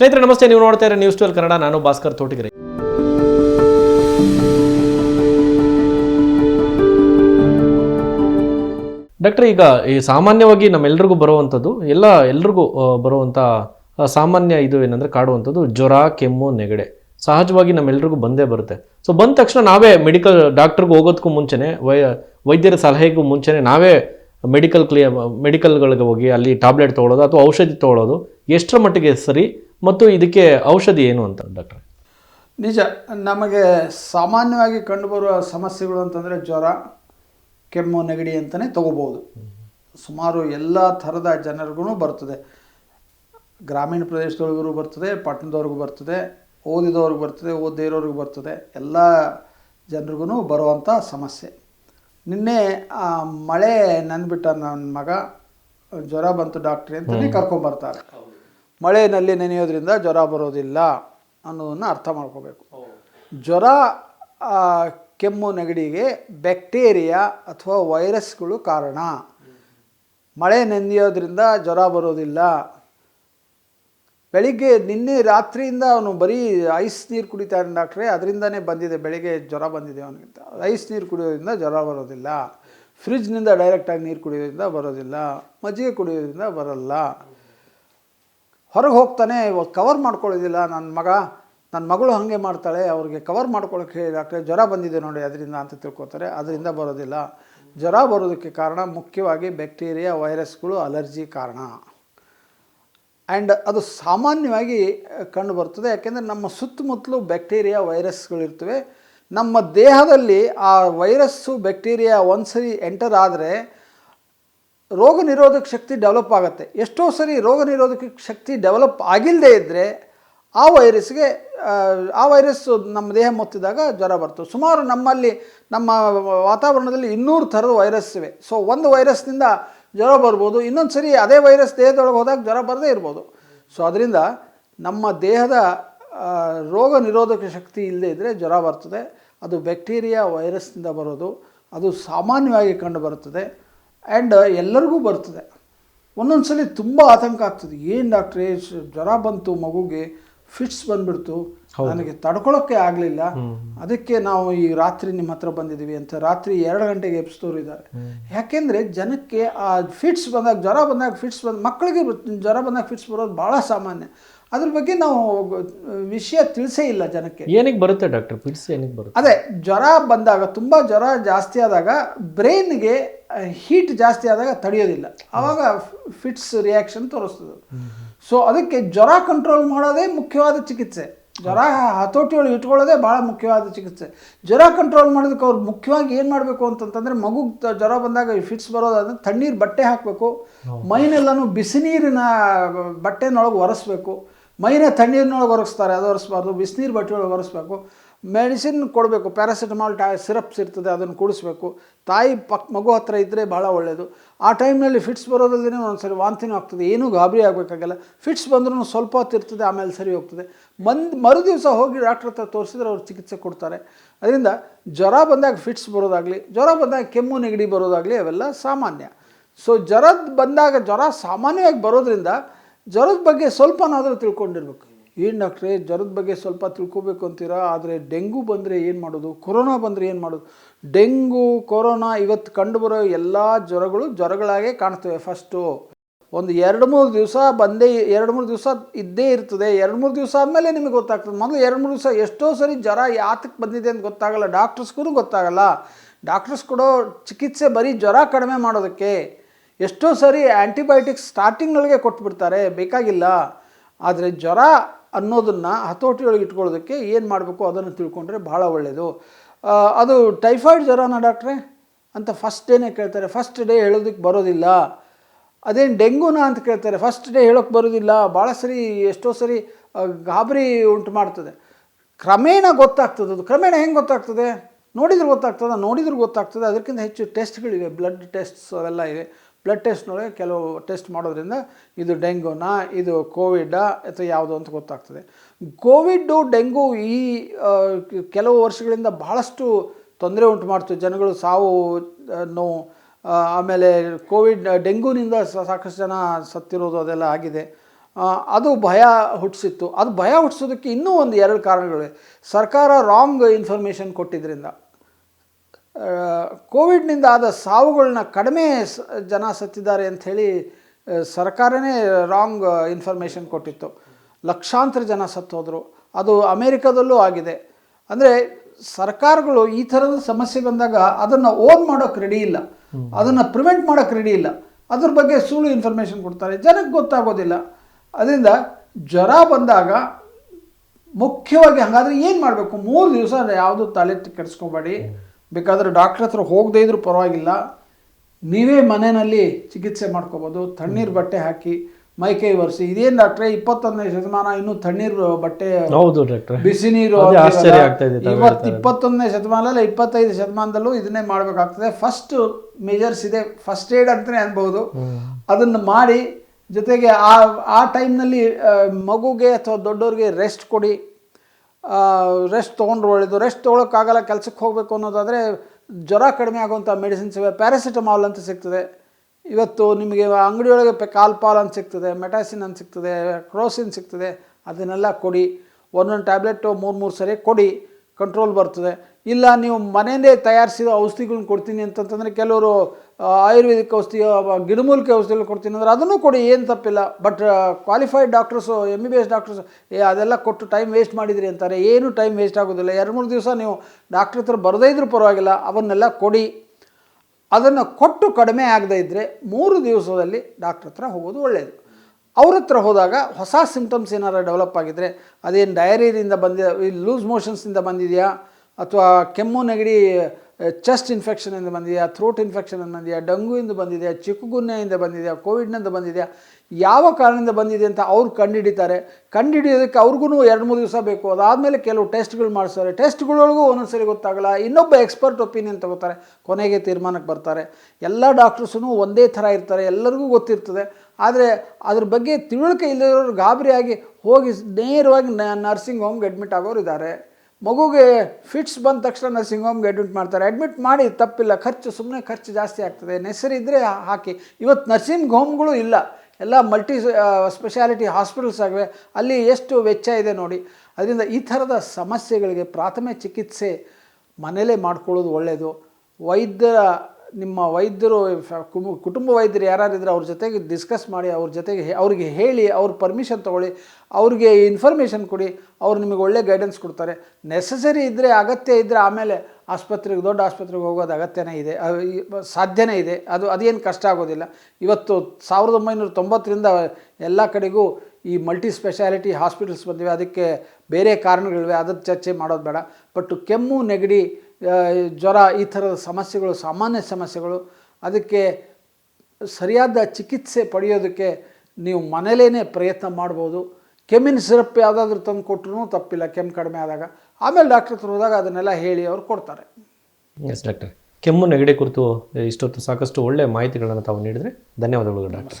ಸ್ನೇಹಿತರೆ, ನಮಸ್ತೆ. ನೀವು ನೋಡ್ತಾ ಇರೋ ನ್ಯೂಸ್ ಟ್ವೆಲ್ ಕನ್ನಡ. ನಾನು ಭಾಸ್ಕರ್ ತೋಟಿಗೆರೆ. ಡಾಕ್ಟರ್, ಈಗ ಈ ಸಾಮಾನ್ಯವಾಗಿ ನಮ್ಮೆಲ್ಲರಿಗೂ ಬರುವಂಥದ್ದು, ಎಲ್ಲ ಎಲ್ರಿಗೂ ಬರುವಂಥ ಸಾಮಾನ್ಯ ಇದು ಏನಂದರೆ ಕಾಡುವಂಥದ್ದು ಜ್ವರ, ಕೆಮ್ಮು, ನೆಗಡೆ. ಸಹಜವಾಗಿ ನಮ್ಮೆಲ್ರಿಗೂ ಬಂದೇ ಬರುತ್ತೆ. ಸೊ ಬಂದ ತಕ್ಷಣ ನಾವೇ ಮೆಡಿಕಲ್ ಡಾಕ್ಟ್ರಿಗೆ ಹೋಗೋದಕ್ಕೂ ಮುಂಚೆನೆ, ವೈ, ವೈದ್ಯರ ಸಲಹೆಗೂ ಮುಂಚೆನೆ ನಾವೇ ಮೆಡಿಕಲ್ ಕ್ಲಿಯ ಮೆಡಿಕಲ್ಗಳಿಗೆ ಹೋಗಿ ಅಲ್ಲಿ ಟ್ಯಾಬ್ಲೆಟ್ ತೊಗೊಳ್ಳೋದು ಅಥವಾ ಔಷಧಿ ತೊಗೊಳ್ಳೋದು ಎಷ್ಟರ ಮಟ್ಟಿಗೆ ಸರಿ ಮತ್ತು ಇದಕ್ಕೆ ಔಷಧಿ ಏನು ಅಂತ ಡಾಕ್ಟರ್? ನಿಜ ನಮಗೆ ಸಾಮಾನ್ಯವಾಗಿ ಕಂಡುಬರುವ ಸಮಸ್ಯೆಗಳು ಅಂತಂದರೆ ಜ್ವರ ಕೆಮ್ಮು ನೆಗಡಿ ಅಂತಲೇ ತಗೋಬೋದು ಸುಮಾರು ಎಲ್ಲ ಥರದ ಜನರಿಗೂ ಬರ್ತದೆ. ಗ್ರಾಮೀಣ ಪ್ರದೇಶದೊಳಗೂ ಬರ್ತದೆ ಪಟ್ಟಣದವ್ರಿಗೂ ಬರ್ತದೆ ಓದಿದವ್ರಿಗೆ ಬರ್ತದೆ ಓದದೇ ಇರೋರಿಗೆ ಬರ್ತದೆ. ಎಲ್ಲ ಜನರಿಗೂ ಬರುವಂಥ ಸಮಸ್ಯೆ. ನಿನ್ನೆ ಆ ಮಳೆ ನೆನ್ಬಿಟ್ಟ ನನ್ನ ಮಗ ಜ್ವರ ಬಂತು ಡಾಕ್ಟ್ರಿ ಅಂತಲೇ ಕರ್ಕೊಂಬರ್ತಾರೆ. ಮಳೆಯಲ್ಲಿ ನೆನೆಯೋದ್ರಿಂದ ಜ್ವರ ಬರೋದಿಲ್ಲ ಅನ್ನೋದನ್ನು ಅರ್ಥ ಮಾಡ್ಕೋಬೇಕು. ಜ್ವರ ಕೆಮ್ಮು ನೆಗಡಿಗೆ ಬ್ಯಾಕ್ಟೀರಿಯಾ ಅಥವಾ ವೈರಸ್ಗಳು ಕಾರಣ. ಮಳೆ ನೆನೆಯೋದ್ರಿಂದ ಜ್ವರ ಬರೋದಿಲ್ಲ. ಬೆಳಿಗ್ಗೆ ನಿನ್ನೆ ರಾತ್ರಿಯಿಂದ ಅವನು ಬರೀ ಐಸ್ ನೀರು ಕುಡಿತಾನೆ ಡಾಕ್ಟ್ರೆ ಅದರಿಂದನೇ ಬಂದಿದೆ ಬೆಳಿಗ್ಗೆ ಜ್ವರ ಬಂದಿದೆ ಅವನಿಗಿಂತ. ಐಸ್ ನೀರು ಕುಡಿಯೋದ್ರಿಂದ ಜ್ವರ ಬರೋದಿಲ್ಲ. ಫ್ರಿಜ್ನಿಂದ ಡೈರೆಕ್ಟಾಗಿ ನೀರು ಕುಡಿಯೋದ್ರಿಂದ ಬರೋದಿಲ್ಲ. ಮಜ್ಜಿಗೆ ಕುಡಿಯೋದ್ರಿಂದ ಬರಲ್ಲ. ಹೊರಗೆ ಹೋಗ್ತಾನೆ ಕವರ್ ಮಾಡ್ಕೊಳ್ಳೋದಿಲ್ಲ ನನ್ನ ಮಗ ನನ್ನ ಮಗಳು ಹಾಗೆ ಮಾಡ್ತಾಳೆ, ಅವ್ರಿಗೆ ಕವರ್ ಮಾಡ್ಕೊಳ್ಳೋಕೆ ಹೇಳಿ ಜ್ವರ ಬಂದಿದೆ ನೋಡಿ, ಅದರಿಂದ ಅಂತ ತಿಳ್ಕೊತಾರೆ, ಅದರಿಂದ ಬರೋದಿಲ್ಲ. ಜ್ವರ ಬರೋದಕ್ಕೆ ಕಾರಣ ಮುಖ್ಯವಾಗಿ ಬ್ಯಾಕ್ಟೀರಿಯಾ ವೈರಸ್ಗಳು ಅಲರ್ಜಿ ಕಾರಣ. ಆ್ಯಂಡ್ ಅದು ಸಾಮಾನ್ಯವಾಗಿ ಕಂಡು ಬರ್ತದೆ, ಯಾಕೆಂದರೆ ನಮ್ಮ ಸುತ್ತಮುತ್ತಲು ಬ್ಯಾಕ್ಟೀರಿಯಾ ವೈರಸ್ಗಳಿರ್ತವೆ ನಮ್ಮ ದೇಹದಲ್ಲಿ ಆ ವೈರಸ್ಸು ಬ್ಯಾಕ್ಟೀರಿಯಾ ಒಂದ್ಸರಿ ಎಂಟರ್ ಆದರೆ ರೋಗ ನಿರೋಧಕ ಶಕ್ತಿ ಡೆವಲಪ್ ಆಗುತ್ತೆ. ಎಷ್ಟೋ ಸರಿ ರೋಗ ನಿರೋಧಕ ಶಕ್ತಿ ಡೆವಲಪ್ ಆಗಿಲ್ಲದೆ ಇದ್ದರೆ ಆ ವೈರಸ್ಗೆ ಆ, ವೈರಸ್ ನಮ್ಮ ದೇಹ ಮುತ್ತಿದಾಗ ಜ್ವರ ಬರ್ತವೆ ಸುಮಾರು ನಮ್ಮಲ್ಲಿ ನಮ್ಮ ವಾತಾವರಣದಲ್ಲಿ ಇನ್ನೂರು ಥರದ ವೈರಸ್ ಇವೆ. ಸೊ ಒಂದು ವೈರಸ್ನಿಂದ ಜ್ವರ ಬರ್ಬೋದು ಇನ್ನೊಂದು ಸರಿ ಅದೇ ವೈರಸ್ ದೇಹದೊಳಗೆ ಹೋದಾಗ ಜ್ವರ ಬರದೇ ಇರ್ಬೋದು. ಸೊ ಅದರಿಂದ ನಮ್ಮ ದೇಹದ ರೋಗ ನಿರೋಧಕ ಶಕ್ತಿ ಇಲ್ಲದೆ ಇದ್ದರೆ ಜ್ವರ ಬರ್ತದೆ. ಅದು ಬ್ಯಾಕ್ಟೀರಿಯಾ ವೈರಸ್ನಿಂದ ಬರೋದು. ಅದು ಸಾಮಾನ್ಯವಾಗಿ ಕಂಡು ಬರುತ್ತದೆ. ಆ್ಯಂಡ್ ಎಲ್ಲರಿಗೂ ಬರ್ತದೆ. ಒಂದೊಂದು ಸಲ ತುಂಬ ಆತಂಕ ಆಗ್ತದೆ. ಏನು ಡಾಕ್ಟ್ರೇ ಜ್ವರ ಬಂತು ಮಗುಗೆ ಫಿಟ್ಸ್ ಬಂದ್ಬಿಡ್ತು. ನನಗೆ ತಡ್ಕೊಳ್ಳೋಕ್ಕೆ ಆಗಲಿಲ್ಲ. ಅದಕ್ಕೆ ನಾವು ಈ ರಾತ್ರಿ ನಿಮ್ಮ ಹತ್ರ ಬಂದಿದ್ದೀವಿ ಅಂತ ರಾತ್ರಿ ಎರಡು ಗಂಟೆಗೆ ಎಬ್ಸ್ತೋರು ಇದ್ದಾರೆ. ಯಾಕೆಂದರೆ ಜನಕ್ಕೆ ಆ ಫಿಟ್ಸ್ ಬಂದಾಗ ಜ್ವರ ಬಂದಾಗ ಫಿಟ್ಸ್ ಬಂದ ಮಕ್ಕಳಿಗೆ ಜ್ವರ ಬಂದಾಗ ಫಿಟ್ಸ್ ಬರೋದು ಭಾಳ ಸಾಮಾನ್ಯ. ಅದ್ರ ಬಗ್ಗೆ ನಾವು ವಿಷಯ ತಿಳಿಸೇ ಇಲ್ಲ ಜನಕ್ಕೆ. ಏನಕ್ಕೆ ಬರುತ್ತೆ ಡಾಕ್ಟರ್? ಫಿಟ್ಸ್ ಏನಕ್ಕೆ ಬರುತ್ತೆ? ಅದೇ ಜ್ವರ ಬಂದಾಗ ತುಂಬ ಜ್ವರ ಜಾಸ್ತಿ ಆದಾಗ ಬ್ರೈನ್ಗೆ ಹೀಟ್ ಜಾಸ್ತಿ ಆದಾಗ ತಡೆಯೋದಿಲ್ಲ. ಆವಾಗ ಫಿಟ್ಸ್ ರಿಯಾಕ್ಷನ್ ತೋರಿಸ್ತದೆ. ಸೊ ಅದಕ್ಕೆ ಜ್ವರ ಕಂಟ್ರೋಲ್ ಮಾಡೋದೇ ಮುಖ್ಯವಾದ ಚಿಕಿತ್ಸೆ. ಜ್ವರ ಹತೋಟಿಯೊಳಗೆ ಇಟ್ಕೊಳ್ಳೋದೇ ಭಾಳ ಮುಖ್ಯವಾದ ಚಿಕಿತ್ಸೆ. ಜ್ವರ ಕಂಟ್ರೋಲ್ ಮಾಡೋದಕ್ಕೆ ಅವ್ರು ಮುಖ್ಯವಾಗಿ ಏನು ಮಾಡಬೇಕು ಅಂತಂತಂದರೆ ಮಗು ಜ್ವರ ಬಂದಾಗ ಫಿಟ್ಸ್ ಬರೋದಾದ್ರೆ ತಣ್ಣೀರು ಬಟ್ಟೆ ಹಾಕಬೇಕು. ಮೈನೆಲ್ಲನೂ ಬಿಸಿ ನೀರಿನ ಬಟ್ಟೆನೊಳಗೆ ಒರೆಸ್ಬೇಕು. ಮೈನ ತಣ್ಣೀರಿನೊಳಗೆ ಒರೆಸ್ತಾರೆ ಅದು ಒರೆಸ್ಬಾರ್ದು. ಬಿಸಿನೀರು ಬಟ್ಟೆ ಒಳಗೆ ಒರೆಸ್ಬೇಕು. ಮೆಡಿಸಿನ್ ಕೊಡಬೇಕು. ಪ್ಯಾರಾಸಿಟಮಾಲ್ ಟಾ, ಸಿರಪ್ಸ್ ಇರ್ತದೆ, ಅದನ್ನು ಕುಡಿಸ್ಬೇಕು. ತಾಯಿ ಪಕ್, ಮಗು ಹತ್ರ ಇದ್ದರೆ ಭಾಳ ಒಳ್ಳೆಯದು ಆ ಟೈಮ್ನಲ್ಲಿ ಫಿಟ್ಸ್ ಬರೋದಲ್ಲೇ ಒಂದ್ಸರಿ ವಾಂತಿನೂ ಆಗ್ತದೆ. ಏನೂ ಗಾಬರಿ ಆಗಬೇಕಾಗಲ್ಲ. ಫಿಟ್ಸ್ ಬಂದ್ರೂ ಸ್ವಲ್ಪ ಹೊತ್ತು ಇರ್ತದೆ, ಆಮೇಲೆ ಸರಿ ಹೋಗ್ತದೆ. ಬಂದು ಮರುದಿವಸ ಹೋಗಿ ಡಾಕ್ಟ್ರ್ ಹತ್ರ ತೋರಿಸಿದ್ರೆ ಅವ್ರು ಚಿಕಿತ್ಸೆ ಕೊಡ್ತಾರೆ. ಅದರಿಂದ ಜ್ವರ ಬಂದಾಗ ಫಿಟ್ಸ್ ಬರೋದಾಗಲಿ, ಜ್ವರ ಬಂದಾಗ ಕೆಮ್ಮು, ನೆಗಡಿ ಬರೋದಾಗಲಿ ಅವೆಲ್ಲ ಸಾಮಾನ್ಯ. ಸೊ, ಜ್ವರದ ಬಂದಾಗ, ಜ್ವರ ಸಾಮಾನ್ಯವಾಗಿ ಬರೋದ್ರಿಂದ ಜ್ವರದ ಬಗ್ಗೆ ಸ್ವಲ್ಪನಾದರೂ ತಿಳ್ಕೊಂಡಿರ್ಬೇಕು. ಏನು ಡಾಕ್ಟ್ರೆ, ಜ್ವರದ ಬಗ್ಗೆ ಸ್ವಲ್ಪ ತಿಳ್ಕೊಬೇಕು ಅಂತೀರಾ? ಆದರೆ ಡೆಂಗು ಬಂದರೆ ಏನು ಮಾಡೋದು? ಕೊರೋನಾ ಬಂದರೆ ಏನು ಮಾಡೋದು? ಡೆಂಗು, ಕೊರೋನಾ ಇವತ್ತು ಕಂಡುಬರೋ ಎಲ್ಲ ಜ್ವರಗಳು ಜ್ವರಗಳಾಗೇ ಕಾಣ್ತವೆ ಫಸ್ಟು ಒಂದು ಎರಡು ಮೂರು ದಿವಸ ಬಂದೇ, ಎರಡು ಮೂರು ದಿವಸ ಇದ್ದೇ ಇರ್ತದೆ. ಎರಡು ಮೂರು ದಿವಸ ಆದಮೇಲೆ ನಿಮಗೆ ಗೊತ್ತಾಗ್ತದೆ. ಮೊದಲು ಎರಡು ಮೂರು ದಿವಸ ಎಷ್ಟೋ ಸರಿ ಜ್ವರ ಯಾತಕ್ಕೆ ಬಂದಿದೆ ಅಂತ ಗೊತ್ತಾಗಲ್ಲ. ಡಾಕ್ಟರ್ಸ್ಗೂ ಗೊತ್ತಾಗಲ್ಲ. ಡಾಕ್ಟರ್ಸ್ ಕೊಡೋ ಚಿಕಿತ್ಸೆ ಬರೀ ಜ್ವರ ಕಡಿಮೆ ಮಾಡೋದಕ್ಕೆ ಎಷ್ಟೋ ಸರಿ ಆ್ಯಂಟಿಬಯೋಟಿಕ್ಸ್ ಸ್ಟಾರ್ಟಿಂಗ್ನೊಳಗೆ ಕೊಟ್ಬಿಡ್ತಾರೆ. ಬೇಕಾಗಿಲ್ಲ. ಆದರೆ ಜ್ವರ ಅನ್ನೋದನ್ನು ಹತೋಟಿಯೊಳಗೆ ಇಟ್ಕೊಳ್ಳೋದಕ್ಕೆ ಏನು ಮಾಡಬೇಕು ಅದನ್ನು ತಿಳ್ಕೊಂಡ್ರೆ ಭಾಳ ಒಳ್ಳೆಯದು ಅದು ಟೈಫಾಯ್ಡ್ ಜ್ವರನ ಡಾಕ್ಟ್ರೆ? ಅಂತ ಫಸ್ಟ್ ಡೇನೇ ಕೇಳ್ತಾರೆ. ಫಸ್ಟ್ ಡೇ ಹೇಳೋದಕ್ಕೆ ಬರೋದಿಲ್ಲ. ಅದೇನು ಡೆಂಗೂನ ಅಂತ ಕೇಳ್ತಾರೆ. ಫಸ್ಟ್ ಡೇ ಹೇಳೋಕ್ಕೆ ಬರೋದಿಲ್ಲ. ಭಾಳ ಸರಿ, ಎಷ್ಟೋ ಸರಿ ಗಾಬರಿ ಉಂಟು ಮಾಡ್ತದೆ. ಕ್ರಮೇಣ ಗೊತ್ತಾಗ್ತದೆ ಅದು. ಕ್ರಮೇಣ ಹೆಂಗೆ ಗೊತ್ತಾಗ್ತದೆ? ನೋಡಿದ್ರೆ ಗೊತ್ತಾಗ್ತದೆ ನೋಡಿದ್ರೆ ಗೊತ್ತಾಗ್ತದೆ. ಅದಕ್ಕಿಂತ ಹೆಚ್ಚು ಟೆಸ್ಟ್ಗಳಿವೆ ಬ್ಲಡ್ ಟೆಸ್ಟ್ಸ್ ಅವೆಲ್ಲ ಇವೆ. ಬ್ಲಡ್ ಟೆಸ್ಟ್ನೊಳಗೆ ಕೆಲವು ಟೆಸ್ಟ್ ಮಾಡೋದ್ರಿಂದ ಇದು ಡೆಂಗೂನಾ, ಇದು ಕೋವಿಡಾ ಅಥವಾ ಯಾವುದು ಅಂತ ಗೊತ್ತಾಗ್ತದೆ. ಕೋವಿಡ್ಡು ಡೆಂಗು ಈ ಕೆಲವು ವರ್ಷಗಳಿಂದ ಬಹಳಷ್ಟು ತೊಂದರೆ ಉಂಟು ಮಾಡ್ತು. ಜನಗಳು ಸಾವು ನೋವು ಆಮೇಲೆ ಕೋವಿಡ್ ಡೆಂಗೂನಿಂದ ಸಾಕಷ್ಟು ಜನ ಸತ್ತಿರೋದು ಅದೆಲ್ಲ ಆಗಿದೆ. ಅದು ಭಯ ಹುಟ್ಟಿಸಿತ್ತು ಅದು ಭಯ ಹುಟ್ಟಿಸೋದಕ್ಕೆ ಇನ್ನೂ ಒಂದು ಎರಡು ಕಾರಣಗಳಿವೆ. ಸರ್ಕಾರ ರಾಂಗ್ ಇನ್ಫಾರ್ಮೇಷನ್ ಕೊಟ್ಟಿದ್ದರಿಂದ ಕೋವಿಡ್ನಿಂದ ಆದ ಸಾವುಗಳನ್ನ ಕಡಿಮೆ ಜನ ಸತ್ತಿದ್ದಾರೆ ಅಂಥೇಳಿ ಸರ್ಕಾರನೇ ರಾಂಗ್ ಇನ್ಫಾರ್ಮೇಷನ್ ಕೊಟ್ಟಿತ್ತು. ಲಕ್ಷಾಂತರ ಜನ ಸತ್ತೋದ್ರು. ಅದು ಅಮೇರಿಕಾದಲ್ಲೂ ಆಗಿದೆ. ಅಂದರೆ ಸರ್ಕಾರಗಳು ಈ ಥರದ ಸಮಸ್ಯೆ ಬಂದಾಗ ಅದನ್ನು ಓನ್ ಮಾಡೋಕ್ಕೆ ರೆಡಿ ಇಲ್ಲ. ಅದನ್ನು ಪ್ರಿವೆಂಟ್ ಮಾಡೋಕ್ಕೆ ರೆಡಿ ಇಲ್ಲ. ಅದ್ರ ಬಗ್ಗೆ ಸುಳ್ಳು ಇನ್ಫಾರ್ಮೇಷನ್ ಕೊಡ್ತಾರೆ. ಜನಕ್ಕೆ ಗೊತ್ತಾಗೋದಿಲ್ಲ. ಅದರಿಂದ ಜ್ವರ ಬಂದಾಗ ಮುಖ್ಯವಾಗಿ ಹಾಗಾದರೆ ಏನು ಮಾಡಬೇಕು? ಮೂರು ದಿವಸ ಯಾವುದು ತಲೆ ಕೆಡಿಸ್ಕೋಬೇಡಿ. ಬೇಕಾದ್ರೆ ಡಾಕ್ಟ್ರ್ ಹತ್ರ ಹೋಗದೇ ಇದ್ರೂ ಪರವಾಗಿಲ್ಲ. ನೀವೇ ಮನೆಯಲ್ಲಿ ಚಿಕಿತ್ಸೆ ಮಾಡ್ಕೋಬೋದು. ತಣ್ಣೀರು ಬಟ್ಟೆ ಹಾಕಿ ಮೈಕೈ ಒರೆಸಿ. ಇದೇನು ಡಾಕ್ಟ್ರೆ ಇಪ್ಪತ್ತೊಂದನೇ ಶತಮಾನ ಇನ್ನೂ ತಣ್ಣೀರು ಬಟ್ಟೆ ಹೌದು ಡಾಕ್ಟ್ರೆ. ಬಿಸಿ ನೀರು ಇವತ್ತು ಇಪ್ಪತ್ತೊಂದನೇ ಶತಮಾನದಲ್ಲಿ ಇಪ್ಪತ್ತೈದು ಶತಮಾನದಲ್ಲೂ ಇದನ್ನೇ ಮಾಡಬೇಕಾಗ್ತದೆ. ಫಸ್ಟ್ ಮೇಜರ್ಸ್ ಇದೆ. ಫಸ್ಟ್ ಏಡ್ ಅಂತಲೇ ಅನ್ಬೋದು. ಅದನ್ನು ಮಾಡಿ ಜೊತೆಗೆ ಆ ಆ ಟೈಮ್ನಲ್ಲಿ ಮಗುಗೆ ಅಥವಾ ದೊಡ್ಡವ್ರಿಗೆ ರೆಸ್ಟ್ ಕೊಡಿ. ರೆಸ್ಟ್ ತೊಗೊಂಡ್ರೆ ಒಳ್ಳೆಯದು ರೆಸ್ಟ್ ತೊಗೊಳಕ್ಕಾಗಲ್ಲ, ಕೆಲಸಕ್ಕೆ ಹೋಗಬೇಕು ಅನ್ನೋದಾದರೆ ಜ್ವರ ಕಡಿಮೆ ಆಗುವಂಥ ಮೆಡಿಸಿನ್ಸ್ ಇವೆ. ಪ್ಯಾರಾಸಿಟಮಾಲ್ ಅಂತ ಸಿಗ್ತದೆ. ಇವತ್ತು ನಿಮಗೆ ಅಂಗಡಿಯೊಳಗೆ ಪೆ ಕಾಲ್ಪಾಲ್ ಅಂತ ಸಿಗ್ತದೆ ಮೆಟಾಸಿನ್ ಅಂತ ಸಿಗ್ತದೆ ಕ್ರೋಸಿನ್ ಸಿಗ್ತದೆ, ಅದನ್ನೆಲ್ಲ ಕೊಡಿ. ಒಂದೊಂದು ಟ್ಯಾಬ್ಲೆಟು ಮೂರು ಮೂರು ಸರಿ ಕೊಡಿ. ಕಂಟ್ರೋಲ್ ಬರ್ತದೆ. ಇಲ್ಲ ನೀವು ಮನೆಯಲ್ಲೇ ತಯಾರಿಸಿದ ಔಷಧಿಗಳನ್ನ ಕೊಡ್ತೀನಿ ಅಂತಂತಂದರೆ ಕೆಲವರು ಆಯುರ್ವೇದಿಕ್ ಔಷಧಿ ಗಿಡಮೂಲಿಕೆ ಔಷಧಿಗಳು ಕೊಡ್ತೀನಿ ಅಂದರೆ ಅದನ್ನು ಕೊಡಿ, ಏನು ತಪ್ಪಿಲ್ಲ. But qualified doctors M B B S doctors ಏ, ಅದೆಲ್ಲ ಕೊಟ್ಟು ಟೈಮ್ ವೇಸ್ಟ್ ಮಾಡಿದ್ರಿ ಅಂತಾರೆ. ಏನು ಟೈಮ್ ವೇಸ್ಟ್ ಆಗೋದಿಲ್ಲ. ಎರಡು, ಮೂರು ದಿವಸ ನೀವು ಡಾಕ್ಟ್ರ್ ಹತ್ರ ಬರದೇ ಇದ್ರೂ ಪರವಾಗಿಲ್ಲ. ಅವನ್ನೆಲ್ಲ ಕೊಡಿ. ಅದನ್ನು ಕೊಟ್ಟು ಕಡಿಮೆ ಆಗದೇ ಇದ್ದರೆ ಮೂರು ದಿವಸದಲ್ಲಿ ಡಾಕ್ಟ್ರ್ ಹತ್ರ ಹೋಗೋದು ಒಳ್ಳೆಯದು ಅವ್ರ ಹತ್ರ ಹೋದಾಗ ಹೊಸ ಸಿಂಪ್ಟಮ್ಸ್ ಏನಾರು ಡೆವಲಪ್ ಆಗಿದ್ದರೆ ಅದೇನು ಡಯರಿಯಿಂದ ಬಂದಿದೆ ಲೂಸ್ ಮೋಷನ್ಸಿಂದ ಬಂದಿದೆಯಾ? ಅಥವಾ ಕೆಮ್ಮು, ನೆಗಡಿ ಚೆಸ್ಟ್ ಇನ್ಫೆಕ್ಷನಿಂದ ಬಂದಿದೆಯಾ? ಥ್ರೋಟ್ ಇನ್ಫೆಕ್ಷನಿಂದ ಬಂದಿದೆಯಾ? ಡೆಂಗುವಿಂದ ಬಂದಿದೆಯಾ? ಚಿಕ್ಕುಗುನ್ನೆಯಿಂದ ಬಂದಿದೆಯಾ? ಕೋವಿಡ್ನಿಂದ ಬಂದಿದೆಯಾ? ಯಾವ ಕಾರಣದಿಂದ ಬಂದಿದೆ ಅಂತ ಅವ್ರು ಕಂಡುಹಿಡಿತಾರೆ. ಕಂಡುಹಿಡಿಯೋದಕ್ಕೆ ಅವ್ರಿಗೂ ಎರಡು ಮೂರು ದಿವಸ ಬೇಕು. ಅದಾದಮೇಲೆ ಕೆಲವು ಟೆಸ್ಟ್ಗಳು ಮಾಡಿಸ್ತಾರೆ. ಟೆಸ್ಟ್ಗಳೊಳಗೂ ಒಂದೊಂದ್ಸರಿ ಗೊತ್ತಾಗಲ್ಲ. ಇನ್ನೊಬ್ಬ ಎಕ್ಸ್ಪರ್ಟ್ ಒಪಿನಿಯನ್ ತಗೋತಾರೆ. ಕೊನೆಗೆ ತೀರ್ಮಾನಕ್ಕೆ ಬರ್ತಾರೆ. ಎಲ್ಲ ಡಾಕ್ಟರ್ಸೂ ಒಂದೇ ಥರ ಇರ್ತಾರೆ. ಎಲ್ಲರಿಗೂ ಗೊತ್ತಿರ್ತದೆ. ಆದರೆ ಅದ್ರ ಬಗ್ಗೆ ತಿಳುವಳಿಕೆ ಇಲ್ಲದವರು ಗಾಬರಿಯಾಗಿ ಹೋಗಿ ನೇರವಾಗಿ ನರ್ಸಿಂಗ್ ಹೋಮ್ಗೆ ಅಡ್ಮಿಟ್ ಆಗೋರು ಇದ್ದಾರೆ. ಮಗುಗೆ ಫಿಟ್ಸ್ ಬಂದ ತಕ್ಷಣ ನರ್ಸಿಂಗ್ ಹೋಮ್ಗೆ ಅಡ್ಮಿಟ್ ಮಾಡ್ತಾರೆ. ಅಡ್ಮಿಟ್ ಮಾಡಿ ತಪ್ಪಿಲ್ಲ. ಖರ್ಚು ಸುಮ್ಮನೆ ಖರ್ಚು ಜಾಸ್ತಿ ಆಗ್ತದೆ. ನೆಸರಿ ಇದ್ದರೆ ಹಾಕಿ. ಇವತ್ತು ನರ್ಸಿಂಗ್ ಹೋಮ್ಗಳು ಇಲ್ಲ. ಎಲ್ಲ ಮಲ್ಟಿ ಸ್ಪೆಷಾಲಿಟಿ ಹಾಸ್ಪಿಟಲ್ಸ್ ಆಗಿವೆ. ಅಲ್ಲಿ ಎಷ್ಟು ವೆಚ್ಚ ಇದೆ ನೋಡಿ. ಅದರಿಂದ ಈ ಥರದ ಸಮಸ್ಯೆಗಳಿಗೆ ಪ್ರಾಥಮಿಕ ಚಿಕಿತ್ಸೆ ಮನೆಯಲ್ಲೇ ಮಾಡ್ಕೊಳ್ಳೋದು ಒಳ್ಳೆಯದು ವೈದ್ಯರ ನಿಮ್ಮ ವೈದ್ಯರು, ಕುಟುಂಬ- ವೈದ್ಯರು ಇದ್ದರೆ ಅವ್ರ ಜೊತೆಗೆ ಡಿಸ್ಕಸ್ ಮಾಡಿ, ಅವ್ರ ಜೊತೆಗೆ ಅವ್ರಿಗೆ ಹೇಳಿ, ಅವ್ರ ಪರ್ಮಿಷನ್ ತೊಗೊಳ್ಳಿ, ಅವ್ರಿಗೆ ಇನ್ಫಾರ್ಮೇಷನ್ ಕೊಡಿ, ಅವ್ರು ನಿಮಗೆ ಒಳ್ಳೆ ಗೈಡೆನ್ಸ್ ಕೊಡ್ತಾರೆ. ನೆಸಸರಿ ಇದ್ದರೆ ಅಗತ್ಯ ಇದ್ದರೆ ಆಮೇಲೆ ಆಸ್ಪತ್ರೆಗೆ, ದೊಡ್ಡ ಆಸ್ಪತ್ರೆಗೆ ಹೋಗೋದು ಅಗತ್ಯನೇ ಇದೆ. ಸಾಧ್ಯನೇ ಇದೆ. ಅದು, ಅದೇನು ಕಷ್ಟ ಆಗೋದಿಲ್ಲ. ಇವತ್ತು ಸಾವಿರದ ಒಂಬೈನೂರ ತೊಂಬತ್ತರಿಂದ ಎಲ್ಲ ಕಡೆಗೂ ಈ ಮಲ್ಟಿ ಸ್ಪೆಷಾಲಿಟಿ ಹಾಸ್ಪಿಟಲ್ಸ್ ಬಂದಿವೆ. ಅದಕ್ಕೆ ಬೇರೆ ಕಾರಣಗಳಿವೆ. ಅದ್ರ ಚರ್ಚೆ ಮಾಡೋದು ಬೇಡ. ಬಟ್ ಕೆಮ್ಮು, ನೆಗಡಿ ಜ್ವರ ಈ ಥರದ ಸಮಸ್ಯೆಗಳು ಸಾಮಾನ್ಯ ಸಮಸ್ಯೆಗಳು ಅದಕ್ಕೆ ಸರಿಯಾದ ಚಿಕಿತ್ಸೆ ಪಡೆಯೋದಕ್ಕೆ ನೀವು ಮನೇಲೇ ಪ್ರಯತ್ನ ಮಾಡ್ಬೋದು. ಕೆಮ್ಮಿನ ಸಿರಪ್ ಯಾವುದಾದ್ರೂ ತಂದು ಕೊಟ್ಟರು ತಪ್ಪಿಲ್ಲ ಕೆಮ್ಮು ಕಡಿಮೆ ಆದಾಗ. ಆಮೇಲೆ ಡಾಕ್ಟ್ರ್ ಹತ್ರ ಹೋದಾಗ ಅದನ್ನೆಲ್ಲ ಹೇಳಿ ಅವ್ರು ಕೊಡ್ತಾರೆ. ಎಸ್ ಡಾಕ್ಟರ್ ಕೆಮ್ಮು ನೆಗಡಿ ಕುರಿತು ಇಷ್ಟೊತ್ತು ಸಾಕಷ್ಟು ಒಳ್ಳೆಯ ಮಾಹಿತಿಗಳನ್ನು ತಾವು ನೀಡಿದರೆ. ಧನ್ಯವಾದಗಳು ಡಾಕ್ಟರ್.